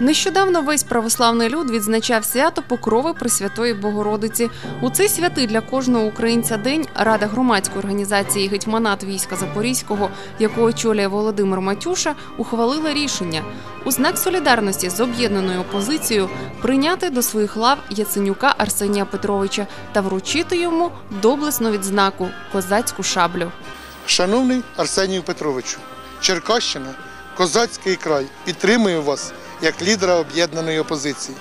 Нещодавно весь православний люд відзначав свято Покрови Пресвятої Богородиці. У цей святий для кожного українця день Рада громадської організації Гетьманат війська Запорізького, яку очолює Володимир Матюша, ухвалила рішення у знак солідарності з об'єднаною опозицією прийняти до своїх лав Яценюка Арсенія Петровича та вручити йому доблесну відзнаку козацьку шаблю. Шановний Арсенію Петровичу, Черкащина, козацький край, підтримує вас як лідера об'єднаної опозиції.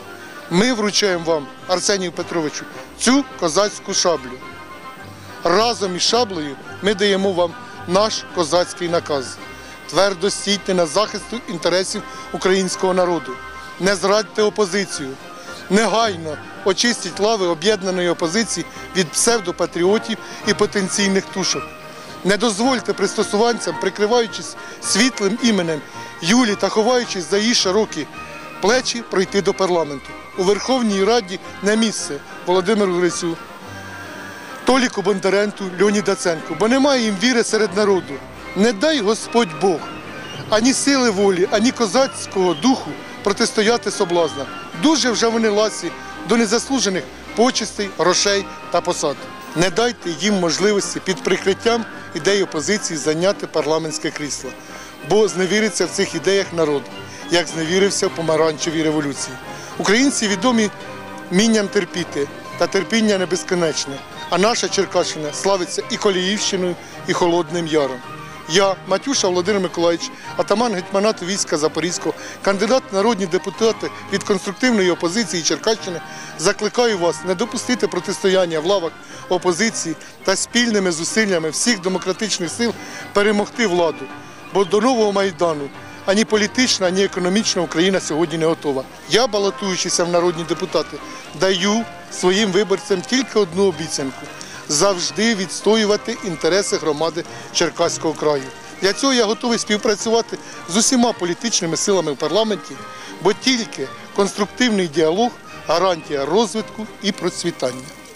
Ми вручаємо вам, Арсенію Петровичу, цю козацьку шаблю. Разом із шаблею ми даємо вам наш козацький наказ. Твердо стійте на захисту інтересів українського народу. Не зрадьте опозицію. Негайно очистіть лави об'єднаної опозиції від псевдопатріотів і потенційних тушок. Не дозвольте пристосуванцям, прикриваючись світлим іменем Юлі та ховаючись за її широкі плечі, пройти до парламенту. У Верховній Раді не місце Володимиру Грицю, Толіку Бондаренку, Льоні Даценку, бо немає їм віри серед народу. Не дай Господь Бог ані сили волі, ані козацького духу протистояти соблазнам. Дуже вже вони ласі до незаслужених почестей, грошей та посад. Не дайте їм можливості під прикриттям ідей опозиції зайняти парламентське крісло, бо зневіриться в цих ідеях народ, як зневірився в помаранчевій революції. Українці відомі мінням терпіти, та терпіння не безконечне. А наша Черкащина славиться і Коліївщиною, і Холодним Яром. Я, Матюша Володимир Миколаївич, атаман гетьманату війська Запорізького, кандидат в народні депутати від конструктивної опозиції Черкащини, закликаю вас не допустити протистояння в лавах опозиції та спільними зусиллями всіх демократичних сил перемогти владу. Бо до нового майдану ані політична, ані економічна Україна сьогодні не готова. Я, балотуючися в народні депутати, даю своїм виборцям тільки одну обіцянку завжди відстоювати інтереси громади Черкаського краю. Для цього я готовий співпрацювати з усіма політичними силами в парламенті, бо тільки конструктивний діалог гарантія розвитку і процвітання.